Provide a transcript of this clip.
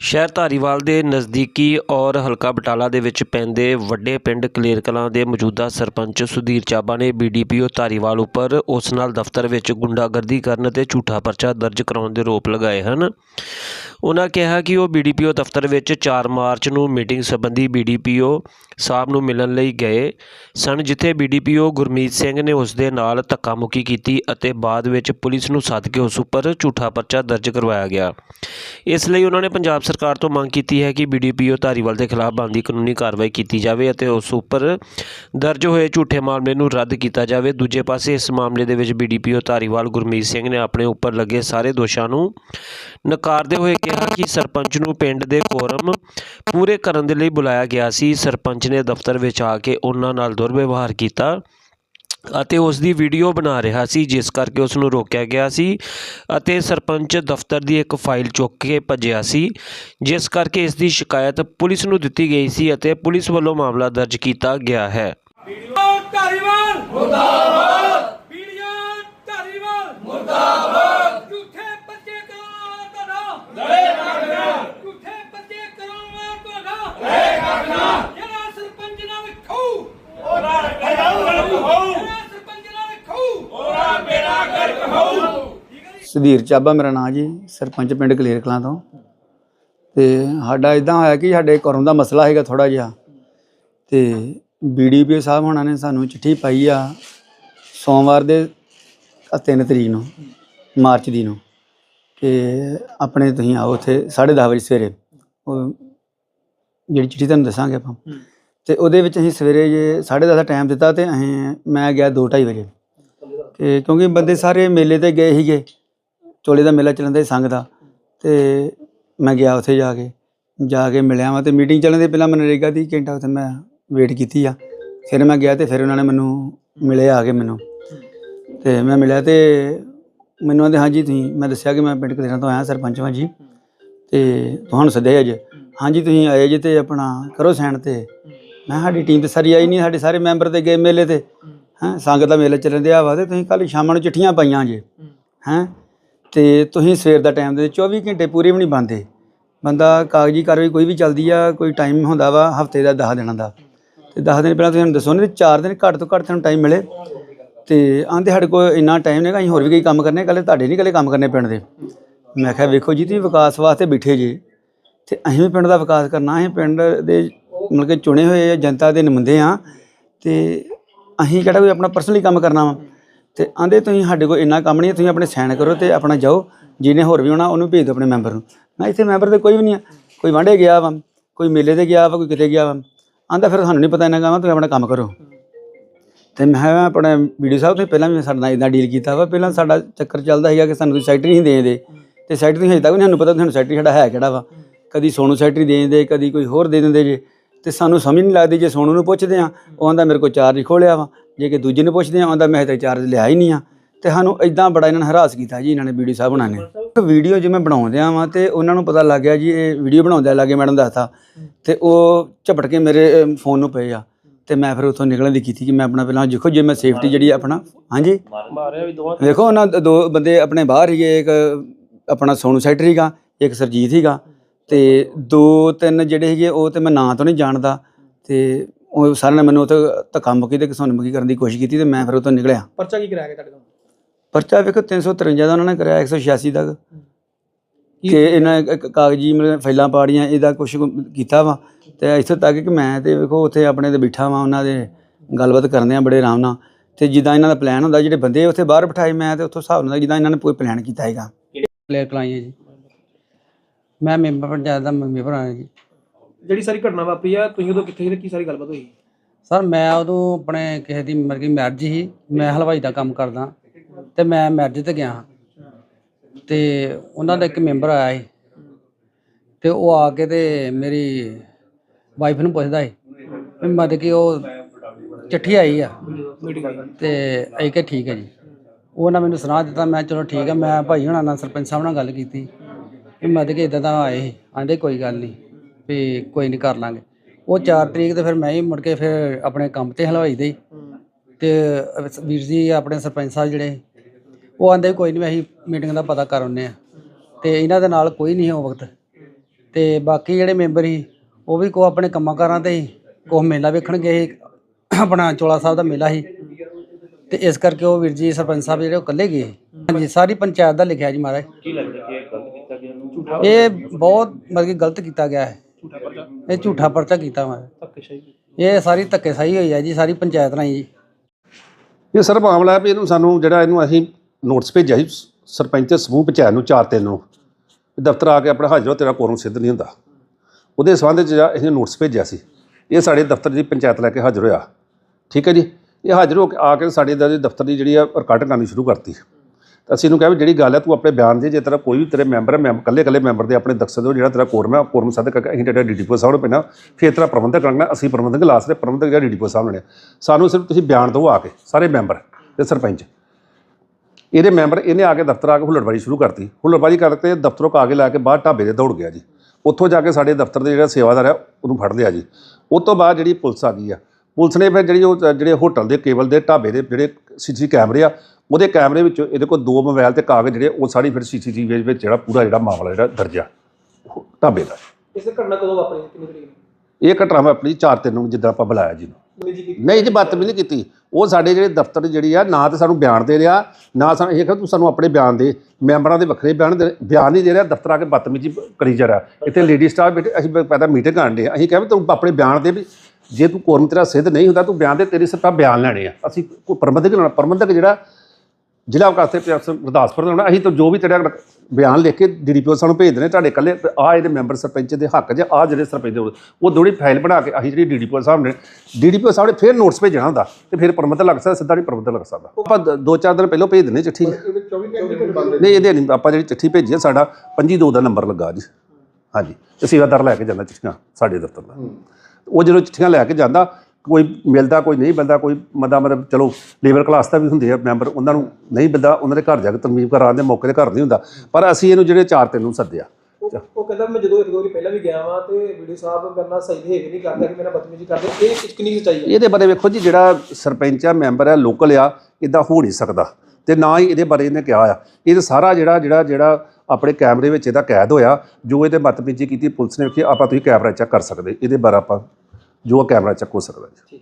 ਸ਼ਹਿਰ ਧਾਰੀਵਾਲ ਦੇ ਨਜ਼ਦੀਕੀ ਔਰ ਹਲਕਾ ਬਟਾਲਾ ਦੇ ਵਿੱਚ ਪੈਂਦੇ ਵੱਡੇ ਪਿੰਡ ਕਲੇਰ ਕਲਾਂ ਦੇ ਮੌਜੂਦਾ ਸਰਪੰਚ ਸੁਧੀਰ ਚਾਬਾ ਨੇ ਬੀਡੀਪੀਓ ਧਾਰੀਵਾਲ ਉੱਪਰ ਉਸ ਨਾਲ ਦਫ਼ਤਰ ਵਿੱਚ ਗੁੰਡਾਗਰਦੀ ਕਰਨ ਅਤੇ ਝੂਠਾ ਪਰਚਾ ਦਰਜ ਕਰਾਉਣ ਦੇ ਆਰੋਪ ਲਗਾਏ ਹਨ। ਉਹਨਾਂ ਕਿਹਾ ਕਿ ਉਹ ਬੀਡੀਪੀਓ ਦਫ਼ਤਰ ਵਿੱਚ 4 ਮਾਰਚ ਨੂੰ ਮੀਟਿੰਗ ਸੰਬੰਧੀ ਬੀਡੀਪੀਓ ਸਾਹਿਬ ਨੂੰ ਮਿਲਣ ਲਈ ਗਏ ਸਨ, ਜਿੱਥੇ ਬੀਡੀਪੀਓ ਗੁਰਮੀਤ ਸਿੰਘ ਨੇ ਉਸ ਦੇ ਨਾਲ ਧੱਕਾਮੁੱਕੀ ਕੀਤੀ ਅਤੇ ਬਾਅਦ ਵਿੱਚ ਪੁਲਿਸ ਨੂੰ ਸੱਦ ਕੇ ਉਸ ਉੱਪਰ ਝੂਠਾ ਪਰਚਾ ਦਰਜ ਕਰਵਾਇਆ ਗਿਆ। ਇਸ ਲਈ ਉਹਨਾਂ ਨੇ ਪੰਜਾਬ ਸਰਕਾਰ ਤੋਂ ਮੰਗ ਕੀਤੀ ਹੈ ਕਿ ਬੀਡੀਪੀਓ ਧਾਰੀਵਾਲ ਦੇ ਖਿਲਾਫ ਬਣਦੀ ਕਾਨੂੰਨੀ ਕਾਰਵਾਈ ਕੀਤੀ ਜਾਵੇ ਅਤੇ ਉਸ ਉੱਪਰ ਦਰਜ ਹੋਏ ਝੂਠੇ ਮਾਮਲੇ ਨੂੰ ਰੱਦ ਕੀਤਾ ਜਾਵੇ। ਦੂਜੇ ਪਾਸੇ ਇਸ ਮਾਮਲੇ ਦੇ ਵਿੱਚ ਬੀਡੀਪੀਓ ਧਾਰੀਵਾਲ ਗੁਰਮੀਤ ਸਿੰਘ ਨੇ ਆਪਣੇ ਉੱਪਰ ਲੱਗੇ ਸਾਰੇ ਦੋਸ਼ਾਂ ਨੂੰ ਨਕਾਰਦੇ ਹੋਏ ਕਿਹਾ ਕਿ ਸਰਪੰਚ ਨੂੰ ਪਿੰਡ ਦੇ ਕੋਰਮ ਪੂਰੇ ਕਰਨ ਦੇ ਲਈ ਬੁਲਾਇਆ ਗਿਆ ਸੀ। ਸਰਪੰਚ ਨੇ ਦਫ਼ਤਰ ਵਿੱਚ ਆ ਕੇ ਉਹਨਾਂ ਨਾਲ ਦੁਰਵਿਵਹਾਰ ਕੀਤਾ ਅਤੇ ਉਸ ਦੀ ਵੀਡੀਓ ਬਣਾ ਰਿਹਾ ਸੀ, ਜਿਸ ਕਰਕੇ ਉਸ ਨੂੰ ਰੋਕਿਆ ਗਿਆ ਸੀ ਅਤੇ ਸਰਪੰਚ ਦਫ਼ਤਰ ਦੀ ਇੱਕ ਫਾਈਲ ਚੁੱਕ ਕੇ ਭੱਜਿਆ ਸੀ, ਜਿਸ ਕਰਕੇ ਇਸ ਦੀ ਸ਼ਿਕਾਇਤ ਪੁਲਿਸ ਨੂੰ ਦਿੱਤੀ ਗਈ ਸੀ ਅਤੇ ਪੁਲਿਸ ਵੱਲੋਂ ਮਾਮਲਾ ਦਰਜ ਕੀਤਾ ਗਿਆ ਹੈ ਵੀਡੀਓ ਧਾਰੀਵਾਲ ਮੁਰਦਾਬਾਦ ਵੀਡੀਓ ਧਾਰੀਵਾਲ ਮੁਰਦਾਬਾਦ ਝੂਠੇ ਬੱਚੇ ਕਰਾਉਣਾ ਤੁਹਾਡਾ ਲੜੇ ਰੱਖਣਾ ਝੂਠੇ ਬੱਚੇ ਕਰਾਉਣਾ ਤੁਹਾਡਾ ਲੜੇ ਰੱਖਣਾ ਜਿਹੜਾ ਸਰਪੰਚ ਨਾਲ ਖੂ ਉਹਦਾ ਗਰਕ ਹੋਊ ਜਿਹੜਾ ਸਰਪੰਚ ਨਾਲ ਖੂ ਉਹਦਾ ਬੇੜਾ ਗਰਕ ਹੋਊ ਸੁਧੀਰ ਚਾਬਾ ਮੇਰਾ ਨਾਂ ਜੀ ਸਰਪੰਚ ਪਿੰਡ ਕਲੇਰ ਕਲਾਂ ਤੋਂ। ਤੇ ਸਾਡਾ ਇਦਾਂ ਹੋਇਆ ਕਿ ਸਾਡੇ ਘਰੋਂ ਦਾ ਮਸਲਾ ਹੈਗਾ ਥੋੜਾ ਜਿਹਾ। ਤੇ ਬੀਡੀਪੀ ਸਾਹਿਬ ਹੋਣਾ ਨੇ ਸਾਨੂੰ ਚਿੱਠੀ ਪਾਈ ਆ ਸੋਮਵਾਰ ਦੇ 3 ਤਰੀਕ ਨੂੰ ਮਾਰਚ ਦੀ ਨੂੰ ਕਿ ਆਪਣੇ ਤੁਸੀਂ ਆਓ ਉੱਥੇ 10:30 ਵਜੇ ਸਵੇਰੇ। ਉਹ ਜਿਹੜੀ ਚਿੱਠੀ ਤੁਹਾਨੂੰ ਦੱਸਾਂਗੇ ਆਪਾਂ। ਤੇ ਉਹਦੇ ਵਿੱਚ ਅਸੀਂ ਸਵੇਰੇ ਜੇ 10:30 ਦਾ ਟਾਈਮ ਦਿੱਤਾ ਤੇ ਅਸੀਂ ਮੈਂ ਗਿਆ 2:30 ਵਜੇ। ਤੇ ਕਿਉਂਕਿ ਬੰਦੇ ਸਾਰੇ ਮੇਲੇ ਤੇ ਗਏ ਸੀਗੇ। ਚੋਲੇ ਦਾ ਮੇਲਾ ਚੱਲਣ ਦਾ ਸੀ ਸੰਗ ਦਾ ਤੇ ਮੈਂ ਗਿਆ ਉੱਥੇ ਜਾ ਕੇ ਜਾ ਕੇ ਮਿਲਿਆ ਵਾਂ ਤੇ ਮੀਟਿੰਗ ਚੱਲਣ ਦੇ ਪਹਿਲਾਂ ਮਨਰੇਗਾ ਦੀ ਘੰਟਾ ਉੱਥੇ ਮੈਂ ਵੇਟ ਕੀਤੀ ਆ। ਫਿਰ ਮੈਂ ਗਿਆ ਤੇ ਫਿਰ ਉਹਨਾਂ ਨੇ ਮੈਨੂੰ ਮਿਲੇ ਆ ਕੇ ਮੈਨੂੰ। ਤੇ ਮੈਂ ਮਿਲਿਆ ਤੇ ਮੈਨੂੰ ਆਂਦੇ ਹਾਂਜੀ ਤੁਸੀਂ, ਮੈਂ ਦੱਸਿਆ ਕਿ ਮੈਂ ਪਿੰਡ ਕਲੇਰਾਂ ਤੋਂ ਆਇਆ ਸਰਪੰਚ ਵਾਂ ਜੀ। ਤੇ ਤੁਹਾਨੂੰ ਸੱਦਿਆ ਅੱਜ। ਹਾਂਜੀ ਤੁਸੀਂ ਆਏ ਜੇ ਤੇ ਆਪਣਾ ਕਰੋ ਸਾਈਨ ਤੇ। ਮੈਂ ਸਾਡੀ ਟੀਮ ਤੇ ਸਾਰੀ ਆਈ ਨਹੀਂ, ਸਾਡੇ ਸਾਰੇ ਮੈਂਬਰ ਤੇ ਗਏ ਮੇਲੇ ਤੇ। ਹੈਂ ਸੰਗਤ ਦਾ ਮੇਲਾ ਚੱਲਣ ਦਿਆ ਵਾ ਤੇ ਤੁਸੀਂ ਕੱਲ ਸ਼ਾਮਾਂ ਨੂੰ ਚਿੱਠੀਆਂ ਪਾਈਆਂ ਜੇ। ਹੈਂ ਤੇ ਤੁਸੀਂ ਸਵੇਰ ਦਾ ਟਾਈਮ ਦੇ 24 ਘੰਟੇ ਪੂਰੇ ਵੀ ਨਹੀਂ ਬੰਦੇ। ਬੰਦਾ ਕਾਗਜ਼ੀ ਕਾਰਵਾਈ ਕੋਈ ਵੀ ਚੱਲਦੀ ਆ, ਕੋਈ ਟਾਈਮ ਹੁੰਦਾ ਵਾ, ਹਫ਼ਤੇ ਦਾ 10 ਦਿਨਾਂ ਦਾ। ਤੇ 10 ਦਿਨ ਪਹਿਲਾਂ ਤੁਸੀਂ ਸਾਨੂੰ ਦੱਸੋ ਨਹੀਂ 4 ਦਿਨ ਘੱਟ ਤੋਂ ਘੱਟ ਤੁਹਾਨੂੰ ਟਾਈਮ ਮਿਲੇ। ਤੇ ਆਂਦੇ ਸਾਡੇ ਕੋਲ ਇੰਨਾ ਟਾਈਮ ਨਹੀਂਗਾ ਅਸੀਂ ਹੋਰ ਵੀ ਕਈ ਕੰਮ ਕਰਨੇ ਕੱਲੇ ਤੁਹਾਡੇ ਨਹੀਂ ਕੱਲੇ ਕੰਮ ਕਰਨੇ ਪਿੰਡ ਦੇ। ਮੈਂ ਕਿਹਾ ਵੇਖੋ ਜੀ, ਤੁਸੀਂ ਵਿਕਾਸ ਵਾਸਤੇ ਬੈਠੇ ਜੇ, ਤੇ ਅਸੀਂ ਵੀ ਪਿੰਡ ਦਾ ਵਿਕਾਸ ਕਰਨਾ, ਅਸੀਂ ਪਿੰਡ ਦੇ ਮਤਲਬ ਕਿ ਚੁਣੇ ਹੋਏ ਜਨਤਾ ਦੇ ਨੁਮਾਇੰਦੇ ਆ, ਤੇ ਅਸੀਂ ਕਿਹੜਾ ਕੋਈ ਆਪਣਾ ਪਰਸਨਲੀ ਕੰਮ ਕਰਨਾ ਵਾ? ਤੇ ਆਂਦੇ ਤੁਸੀਂ ਸਾਡੇ ਕੋਲ ਇੰਨਾ ਕੰਮ ਨਹੀਂ ਹੈ, ਤੁਸੀਂ ਆਪਣੇ ਸਾਈਨ ਕਰੋ ਤੇ ਆਪਣਾ ਜਾਓ ਜਿਹਨੇ ਹੋਰ ਵੀ ਹੋਣਾ ਉਹਨੂੰ ਭੇਜ ਦਿਓ ਆਪਣੇ ਮੈਂਬਰ ਨੂੰ। ਮੈਂ ਇੱਥੇ ਮੈਂਬਰ ਤੇ ਕੋਈ ਵੀ ਨਹੀਂ ਆ ਕੋਈ ਵਾਂਡੇ ਗਿਆ ਵਾ ਕੋਈ ਮੇਲੇ ਤੇ ਗਿਆ ਵਾ ਕੋਈ ਕਿਤੇ ਗਿਆ ਵਾ। ਆਂਦਾ ਫਿਰ ਸਾਨੂੰ ਨਹੀਂ ਪਤਾ ਇਹਨਾਂ ਕੰਮ ਤੁਸੀਂ ਆਪਣਾ ਕੰਮ ਕਰੋ। ਤੇ ਮੈਂ ਕਿਹਾ ਆਪਣੇ ਵੀਡੀਓ ਸਾਹਿਬ ਤੁਸੀਂ ਪਹਿਲਾਂ ਵੀ ਸਾਡੇ ਨਾਲ ਇਦਾਂ ਡੀਲ ਕੀਤਾ ਵਾ ਪਹਿਲਾਂ ਸਾਡਾ ਚੱਕਰ ਚੱਲਦਾ ਸੀਗਾ ਕਿ ਸਾਨੂੰ ਤੁਸੀਂ ਸੈਕਟਰੀ ਨਹੀਂ ਦੇਂਦੇ ਤੇ ਸੈਕਟਰੀ ਤੁਸੀਂ ਹਜੇ ਤੱਕ ਵੀ ਨਹੀਂ ਸਾਨੂੰ ਪਤਾ ਤੁਹਾਨੂੰ ਸੈਕਟਰੀ ਸਾਡਾ ਹੈ ਕਿਹੜਾ ਵਾ। ਕਦੀ ਸੋਨੂ ਸੈਕਟਰੀ ਦੇ ਦਿੰਦੇ ਕਦੀ ਕੋਈ ਹੋਰ ਦੇ ਦਿੰਦੇ ਜੇ। ਤੇ ਸਾਨੂੰ ਸਮਝ ਨਹੀਂ ਲੱਗਦੀ ਜੇ ਸੋਨੂ ਨੂੰ ਪੁੱਛਦੇ ਆ ਉਹ ਆਂਦਾ ਮੇਰੇ ਕੋਲ ਚਾਰਜ ਖੋਲਿਆ ਵਾ। ਜੇ ਕਿ ਦੂਜੇ ਨੂੰ ਪੁੱਛਦੇ ਆ ਆਂਦਾ ਮੈਂ ਹਜੇ ਚਾਰਜ ਲਿਆ ਹੀ ਨਹੀਂ ਆ। ਤੇ ਸਾਨੂੰ ਇਦਾਂ ਬੜਾ ਇਹਨਾਂ ਨੇ ਹਰਾਸ ਕੀਤਾ ਜੀ ਇਹਨਾਂ ਨੇ ਵੀਡੀਓ ਸਾਹਿਬ ਬਣਾਣੇ ਇੱਕ ਵੀਡੀਓ ਜਿਵੇਂ ਬਣਾਉਂਦੇ ਆ ਵਾ ਤੇ ਉਹਨਾਂ ਨੂੰ ਪਤਾ ਲੱਗ ਗਿਆ ਜੀ ਇਹ ਵੀਡੀਓ ਬਣਾਉਂਦੇ ਆ ਲੱਗੇ ਮੈਡਮ ਦੱਸਤਾ। ਤੇ ਉਹ ਝਪਟ ਕੇ ਮੇਰੇ ਫੋਨ ਨੂੰ ਪਏ ਆ। ਤੇ ਮੈਂ ਫਿਰ ਉੱਥੋਂ ਨਿਕਲਣ ਦੀ ਕੀਤੀ ਕਿ ਮੈਂ ਆਪਣਾ ਪਹਿਲਾਂ ਦੇਖੋ ਜੇ ਮੈਂ ਸੇਫਟੀ ਜਿਹੜੀ ਆਪਣਾ ਹਾਂਜੀ? ਦੇਖੋ ਉਹਨਾਂ ਦ- ਬੰਦੇ ਆਪਣੇ ਬਾਹਰ ਹੀਗੇ ਇੱਕ ਆਪਣਾ ਸੋਨੂ ਸੈਕਟਰੀ ਗਾ ਇੱਕ ਸਰਜੀਤ ਹੀਗਾ ਤੇ ਦੋ ਤਿੰਨ ਜਿਹੜੇ ਸੀਗੇ ਉਹ ਤੇ ਮੈਂ ਨਾਂ ਤੋਂ ਨਹੀਂ ਜਾਣਦਾ। ਤੇ ਉਹ ਸਾਰਿਆਂ ਨੇ ਮੈਨੂੰ ਉੱਥੇ ਧੱਕਾ ਮੁੱਕੀ ਤੇ ਕਿਸਾਨ ਮੁੱਕੀ ਕਰਨ ਦੀ ਕੋਸ਼ਿਸ਼ ਕੀਤੀ ਤੇ ਮੈਂ ਫਿਰ ਉੱਥੋਂ ਨਿਕਲਿਆ। ਪਰਚਾ ਕੀ ਕਰਾਇਆ ਗਿਆ ਤੁਹਾਡੇ ਤੋਂ? ਪਰਚਾ ਵੇਖੋ 353 ਦਾ ਉਹਨਾਂ ਨੇ ਕਰਿਆ 186 ਤੱਕ। ਕਿ ਇਹਨਾਂ ਇੱਕ ਕਾਗਜ਼ੀ ਮਤਲਬ ਫਾਈਲਾਂ ਪਾੜੀਆਂ ਇਹਦਾ ਕੁਝ ਕੀਤਾ ਵਾ। ਤੇ ਇੱਥੋਂ ਤੱਕ ਕਿ ਮੈਂ ਤੇ ਵੇਖੋ ਉੱਥੇ ਆਪਣੇ ਤੇ ਬੈਠਾ ਵਾਂ ਉਹਨਾਂ ਦੇ ਗੱਲਬਾਤ ਕਰਦੇ ਆ ਬੜੇ ਆਰਾਮ ਨਾਲ। ਤੇ ਜਿੱਦਾਂ ਇਹਨਾਂ ਦਾ ਪਲਾਨ ਹੁੰਦਾ ਜਿਹੜੇ ਬੰਦੇ ਉੱਥੇ ਬਾਹਰ ਬਿਠਾਏ ਮੈਂ ਤੇ ਉੱਥੋਂ ਹਿਸਾਬ ਨਾਲ ਜਿੱਦਾਂ ਇਹਨਾਂ ਨੇ ਕੋਈ ਪਲਾਨ ਕੀਤਾ ਹੈਗਾ। ਪਲੇਅਰ ਕਲਾਈ ਜੀ? ਮੈਂ ਮੈਂਬਰ ਪੰਚਾਇਤ ਦਾ ਮੈਂਬਰ ਹਾਂ ਜੀ। ਜਿਹੜੀ ਸਾਰੀ ਘਟਨਾ ਵਾਪਰੀ ਆ, ਤੁਸੀਂ ਉਦੋਂ ਕਿੱਥੇ ਸੀ ਤੇ ਕੀ ਸਾਰੀ ਗੱਲਬਾਤ ਹੋਈ? ਸਰ, ਮੈਂ ਉਦੋਂ ਆਪਣੇ ਕਿਸੇ ਦੀ ਮਤਲਬ ਕਿ ਮੈਰਿਜ ਸੀ। ਮੈਂ ਹਲਵਾਈ ਦਾ ਕੰਮ ਕਰਦਾ। ਤੇ ਮੈਂ ਮੈਰਿਜ ਤੇ ਗਿਆ ਹਾਂ। ਤੇ ਉਹਨਾਂ ਦਾ ਇੱਕ ਮੈਂਬਰ ਆਇਆ ਸੀ। ਤੇ ਉਹ ਆ ਕੇ ਤੇ ਮੇਰੀ ਵਾਈਫ ਨੂੰ ਪੁੱਛਦਾ ਸੀ ਵੀ ਮਤਲਬ ਕਿ ਉਹ ਚਿੱਠੀ ਆਈ ਆ। ਤੇ ਆਈ ਕਿ ਠੀਕ ਹੈ ਜੀ। ਉਹਨਾਂ ਮੈਨੂੰ ਸੁਣਾ ਦਿੱਤਾ। ਮੈਂ ਚਲੋ ਠੀਕ ਹੈ। ਮੈਂ ਭਾਈ ਹੁਣਾਂ ਨਾਲ ਸਰਪੰਚ ਸਾਹਿਬ ਨਾਲ ਗੱਲ ਕੀਤੀ। ਵੀ ਮਤਲਬ ਕਿ ਇਦਾਂ ਦਾ ਆਏ ਸੀ। ਆਂਦੇ ਕੋਈ ਗੱਲ ਨਹੀਂ। ਵੀ ਕੋਈ ਨਹੀਂ ਕਰ ਲਾਂਗੇ। ਉਹ 4 ਤਰੀਕ ਤੇ ਫਿਰ ਮੈਂ ਹੀ ਮੁੜ ਕੇ ਫਿਰ ਆਪਣੇ ਕੰਮ ਤੇ ਹਲਵਾਈ ਦੇ। ਤੇ ਵੀਰ ਜੀ ਆਪਣੇ ਸਰਪੰਚ ਸਾਹਿਬ ਜਿਹੜੇ ਉਹ ਆਂਦੇ ਕੋਈ ਨਹੀਂ ਅਸੀਂ ਮੀਟਿੰਗ ਦਾ ਪਤਾ ਕਰ ਆਉਂਦੇ ਆ ਤੇ ਇਹਨਾਂ ਦੇ ਨਾਲ ਕੋਈ ਨਹੀਂ ਉਹ ਵਕਤ। ਤੇ ਬਾਕੀ ਜਿਹੜੇ ਮੈਂਬਰ ਸੀ ਉਹ ਵੀ ਕੋ ਆਪਣੇ ਕੰਮਾਂ ਕਾਰਾਂ ਤੇ ਕੋ ਮੇਲਾ ਵੇਖਣ ਗਏ ਸੀ। ਆਪਣਾ ਚੋਲਾ ਸਾਹਿਬ ਦਾ ਮੇਲਾ ਸੀ। ਤੇ ਇਸ ਕਰਕੇ ਉਹ ਵੀਰ ਜੀ ਸਰਪੰਚ ਸਾਹਿਬ ਜਿਹੜੇ ਉਹ ਇਕੱਲੇ ਗਏ। ਹਾਂਜੀ ਸਾਰੀ ਪੰਚਾਇਤ ਦਾ ਲਿਖਿਆ ਜੀ ਮਹਾਰਾਜ। ਕੀ ਲੱਗਦਾ ਕਿ ਇਹ ਗਲਤ ਕੀਤਾ ਗਿਆ ਝੂਠਾ ਇਹ ਬਹੁਤ ਮਤਲਬ ਕਿ ਗਲਤ ਕੀਤਾ ਗਿਆ ਹੈ। ਇਹ ਝੂਠਾ ਪਰਚਾ ਕੀਤਾ ਮੈਂ। ਧੱਕੇਸ਼ਾਹੀ ਇਹ ਸਾਰੀ ਧੱਕੇਸ਼ਾਹੀ ਹੋਈ ਹੈ ਜੀ, ਸਾਰੀ ਪੰਚਾਇਤ ਨਾਲ ਜੀ। ਇਹ ਸਰ ਮਾਮਲਾ ਹੈ ਵੀ ਇਹਨੂੰ ਸਾਨੂੰ ਜਿਹੜਾ ਇਹਨੂੰ ਅਸੀਂ ਨੋਟਿਸ ਭੇਜਿਆ ਸੀ, ਸਰਪੰਚ ਸਮੂਹ ਪੰਚਾਇਤ ਨੂੰ ਚਾਰ ਤਿੰਨ ਨੂੰ। ਦਫ਼ਤਰ ਆ ਕੇ ਆਪਣਾ ਹਾਜ਼ਰ ਹੋ, ਤੇਰਾ ਕੋਰਮ ਸਿੱਧ ਨਹੀਂ ਹੁੰਦਾ। ਉਹਦੇ ਸੰਬੰਧ 'ਚ ਜਿਹੜਾ ਅਸੀਂ ਨੋਟਿਸ ਭੇਜਿਆ ਸੀ, ਇਹ ਸਾਡੇ ਦਫ਼ਤਰ ਦੀ ਪੰਚਾਇਤ ਲੈ ਕੇ ਹਾਜ਼ਰ ਹੋਇਆ। ਠੀਕ ਹੈ ਜੀ? ਇਹ ਹਾਜ਼ਰ ਹੋ ਕੇ ਆ ਕੇ ਸਾਡੇ ਦਫ਼ਤਰ ਦੀ ਜਿਹੜੀ ਆ ਰਿਕਾਰਡਿੰਗ ਕਰਨੀ ਸ਼ੁਰੂ ਕਰਤੀ। ਤਾਂ ਅਸੀਂ ਇਹਨੂੰ ਕਿਹਾ ਵੀ ਜਿਹੜੀ ਗੱਲ ਹੈ ਤੂੰ ਆਪਣੇ ਬਿਆਨ ਦੇ, ਜੇ ਤੇਰਾ ਕੋਈ ਵੀ ਤੇਰੇ ਮੈਂਬਰ ਹੈ ਮੈਂਬਰ ਇਕੱਲੇ ਇਕੱਲੇ ਮੈਂਬਰ ਦੇ ਆਪਣੇ ਦਕਸ਼ਤ ਹੋ ਜਿਹੜਾ ਤੇਰਾ ਕੋਰਮ ਹੈ, ਕੋਰਮ ਸੱਦ ਕਰਕੇ ਅਸੀਂ ਤੇਰਾ ਡੀਡੀਪੋ ਸਾਹਿਬ ਨੂੰ ਪੈਣਾ, ਫਿਰ ਤੇਰਾ ਪ੍ਰਬੰਧਕ ਕਰਨਾ ਅਸੀਂ ਪ੍ਰਬੰਧਕ ਲਾਸ ਦੇ ਪ੍ਰਬੰਧਕ ਜਿਹੜਾ ਡੀਡੀਪੋ ਸਾਹਿਬ ਨੇ ਸਾਨੂੰ ਸਿਰਫ ਤੁਸੀਂ ਬਿਆਨ ਦਿਓ ਆ ਕੇ, ਸਾਰੇ ਮੈਂਬਰ ਤੇ ਸਰਪੰਚ। ਇਹਦੇ ਮੈਂਬਰ, ਇਹਨੇ ਆ ਕੇ ਦਫ਼ਤਰ ਆ ਕੇ ਹੁੱਲੜਬਾਜੀ ਸ਼ੁਰੂ ਕਰਤੀ। ਹੁੱਲੜਬਾਜੀ ਕਰਕੇ ਦਫ਼ਤਰੋਂ ਕਾਗਜ਼ ਲੈ ਕੇ ਬਾਹਰ ਢਾਬੇ ਦੇ ਦੌੜ ਗਿਆ ਜੀ। ਉੱਥੋਂ ਜਾ ਕੇ ਸਾਡੇ ਦਫ਼ਤਰ ਦੇ ਜਿਹੜਾ ਸੇਵਾਦਾਰ ਆ ਉਹਨੂੰ ਫੜ ਲਿਆ ਜੀ। ਉਸ ਤੋਂ ਬਾਅਦ ਜਿਹੜੀ ਪੁਲਿਸ ਆ ਗਈ ਆ। ਪੁਲਿਸ ਨੇ ਫਿਰ ਜਿਹੜੀ ਉਹ, ਜਿਹੜੇ ਹੋਟਲ ਦੇ, ਕੇਬਲ ਦੇ ਢਾਬੇ ਦੇ ਜਿਹੜੇ ਸੀਸੀ ਕੈਮਰੇ ਆ ਉਹਦੇ ਕੈਮਰੇ ਵਿੱਚੋਂ ਇਹਦੇ ਕੋਲ ਦੋ ਮੋਬਾਈਲ ਤੇ ਕਾਗਜ਼ ਜਿਹੜੇ ਉਹ ਸਾਰੀ ਫਿਰ ਸੀਸੀਟੀਵੀ ਵਿੱਚ ਜਿਹੜਾ ਪੂਰਾ ਜਿਹੜਾ ਮਾਮਲਾ ਜਿਹੜਾ ਦਰਜ ਉਹ ਢਾਬੇ ਦਾ। ਇਸ ਘਟਨਾ ਕਦੋਂ ਵਾਪਰੀ ਕਿੰਨੀ ਤਰੀਕ ਇਹ ਘਟਨਾ ਮੈਂ ਆਪਣੀ 4 ਤਿੰਨ ਨੂੰ ਜਿੱਦਾਂ ਆਪਾਂ ਬੁਲਾਇਆ ਜੀ ਨੂੰ। ਨਹੀਂ ਜੀ ਬਦਤਮੀਜ਼ੀ ਨਹੀਂ ਕੀਤੀ। ਉਹ ਸਾਡੇ ਜਿਹੜੇ ਦਫ਼ਤਰ ਜਿਹੜੀ ਆ ਨਾ ਤਾਂ ਸਾਨੂੰ ਬਿਆਨ ਦੇ ਰਿਹਾ ਨਾ ਸਾਨੂੰ ਇਹ ਕਿ ਤੂੰ ਸਾਨੂੰ ਆਪਣੇ ਬਿਆਨ ਦੇ। ਮੈਂਬਰਾਂ ਦੇ ਵੱਖਰੇ ਬਿਆਨ ਦੇ ਬਿਆਨ ਨਹੀਂ ਦੇ ਰਿਹਾ ਦਫ਼ਤਰ ਆ ਕੇ ਬਦਤਮੀਜ਼ੀ ਕਰੀ ਜਾ ਰਿਹਾ। ਇੱਥੇ ਲੇਡੀ ਸਟਾਫ ਬੈਠੇ ਅਸੀਂ ਪਹਿਲਾਂ ਮੀਟਿੰਗ ਕਰਨ ਦੇ ਅਸੀਂ ਕਿਹਾ ਵੀ ਤੂੰ ਆਪਣੇ ਬਿਆਨ ਦੇ ਵੀ ਜੇ ਤੂੰ ਕੋਰਮ ਤੇਰਾ ਸਿੱਧ ਨਹੀਂ ਹੁੰਦਾ ਤੂੰ ਬਿਆਨ ਦੇ ਤੇਰੀ ਸਿਰਫ ਬਿਆਨ ਲੈਣੇ ਆ। ਅਸੀਂ ਕੋਈ ਪ੍ਰਬੰਧਕ ਨਾਲ ਪ੍ਰਬੰਧਕ ਜਿਹੜਾ ਜ਼ਿਲ੍ਹਾ ਵਿਕਾਸ ਤੇ ਗੁਰਦਾਸਪੁਰ ਦਾ ਹੋਣਾ ਅਸੀਂ ਤਾਂ ਜੋ ਵੀ ਤੇਰਾ ਬਿਆਨ ਲਿਖ ਕੇ ਡੀਡੀਪੀਓ ਸਾਨੂੰ ਭੇਜ ਦੇਣੇ ਤੁਹਾਡੇ ਇਕੱਲੇ ਆ ਇਹਦੇ ਮੈਂਬਰ ਸਰਪੰਚ ਦੇ ਹੱਕ 'ਚ ਆ ਜਿਹੜੇ ਸਰਪੰਚ ਦੇ ਉਹ ਦੋੜੀ ਫਾਈਲ ਬਣਾ ਕੇ ਅਸੀਂ ਜਿਹੜੀ ਡੀਡੀਪੀਓ ਸਾਹਿਬ ਨੇ ਡੀਡੀਪੀਓ ਸਾਹਿਬ ਨੇ ਫਿਰ ਨੋਟਿਸ ਭੇਜਣਾ ਹੁੰਦਾ ਤੇ ਫਿਰ ਪ੍ਰਬੰਧਕ ਲੱਗ ਸਕਦਾ ਸਿੱਧਾ ਨਹੀਂ ਪ੍ਰਬੰਧਕ ਲੱਗ ਸਕਦਾ। ਆਪਾਂ ਦ- ਚਾਰ ਦਿਨ ਪਹਿਲਾਂ ਭੇਜ ਦਿੰਦੇ ਚਿੱਠੀ। ਨਹੀਂ ਇਹਦੇ ਨਹੀਂ ਆਪਾਂ ਜਿਹੜੀ ਚਿੱਠੀ ਭੇਜੀ ਹੈ ਸਾਡਾ 25 ਦੋ ਦਾ ਨੰਬਰ ਲੱਗਾ ਜੀ ਹਾਂਜੀ ਤੇ ਸੇਵਾਦਾਰ ਲੈ ਕੇ ਜਾਂਦਾ ਚਿੱਠੀਆਂ ਸਾਡੇ ਦਫ਼ਤਰ ਦਾ। ਉਹ ਜਦੋਂ ਚਿੱਠੀਆਂ ਲੈ ਕੇ ਜਾਂਦਾ ਕੋਈ ਮਿਲਦਾ ਕੋਈ ਨਹੀਂ ਮਿਲਦਾ ਕੋਈ ਮਦਾ ਮਤਲਬ ਚਲੋ ਲੇਬਰ ਕਲਾਸ ਦਾ ਵੀ ਹੁੰਦੇ ਆ ਮੈਂਬਰ ਉਹਨਾਂ ਨੂੰ ਨਹੀਂ ਮਿਲਦਾ ਉਹਨਾਂ ਦੇ ਘਰ ਜਾ ਕੇ ਤਨਵੀਰ ਕਰਾਉਣ ਦੇ ਮੌਕੇ ਤੇ ਘਰ ਨਹੀਂ ਹੁੰਦਾ। ਪਰ ਅਸੀਂ ਇਹਨੂੰ ਜਿਹੜੇ ਚਾਰ ਤਿੰਨ ਨੂੰ ਸੱਦਿਆ। ਉਹ ਉਹ ਕਹਿੰਦਾ ਮੈਂ ਜਦੋਂ ਇੱਕ ਦੋ ਵਾਰੀ ਪਹਿਲਾਂ ਵੀ ਗਿਆ ਵਾਂ ਤੇ ਵੀਡੀਓ ਸਾਹਿਬ ਮੇਰੇ ਨਾਲ ਸਹੀ ਬਿਹੇਵ ਨਹੀਂ ਕਰਦਾ ਕਿ ਮੇਰਾ ਬਦਤਮੀਜ਼ੀ ਕਰਦੇ ਇਹ ਕਿੰਨੀ ਸੱਚਾਈ ਹੈ ਇਹਦੇ ਬਾਰੇ ਵੇਖੋ ਜੀ ਜਿਹੜਾ ਸਰਪੰਚ ਆ ਮੈਂਬਰ ਆ ਲੋਕਲ ਆ ਇਦਾਂ ਹੋ ਨਹੀਂ ਸਕਦਾ। ਤੇ ਨਾ ਹੀ ਇਹਦੇ ਬਾਰੇ ਇਹਨੇ ਕਿਹਾ ਆ। ਇਹ ਤਾਂ ਸਾਰਾ ਜਿਹੜਾ ਜਿਹੜਾ ਜਿਹੜਾ ਆਪਣੇ ਕੈਮਰੇ ਵਿੱਚ ਇਹਦਾ ਕੈਦ ਹੋਇਆ ਜੋ ਇਹਦੇ ਬਦਤਮੀਜ਼ੀ ਕੀਤੀ ਪੁਲਿਸ ਨੇ ਕਿ ਆਪਾਂ ਤੁਸੀਂ ਕੈਮਰਾ ਚੈੱਕ ਕਰ ਸਕਦੇ ਇਹਦੇ ਬਾਰੇ ਆਪਾਂ ਜੋ ਕੈਮਰਾ ਚੱਕ ਹੋ ਸਕਦਾ ਜੀ।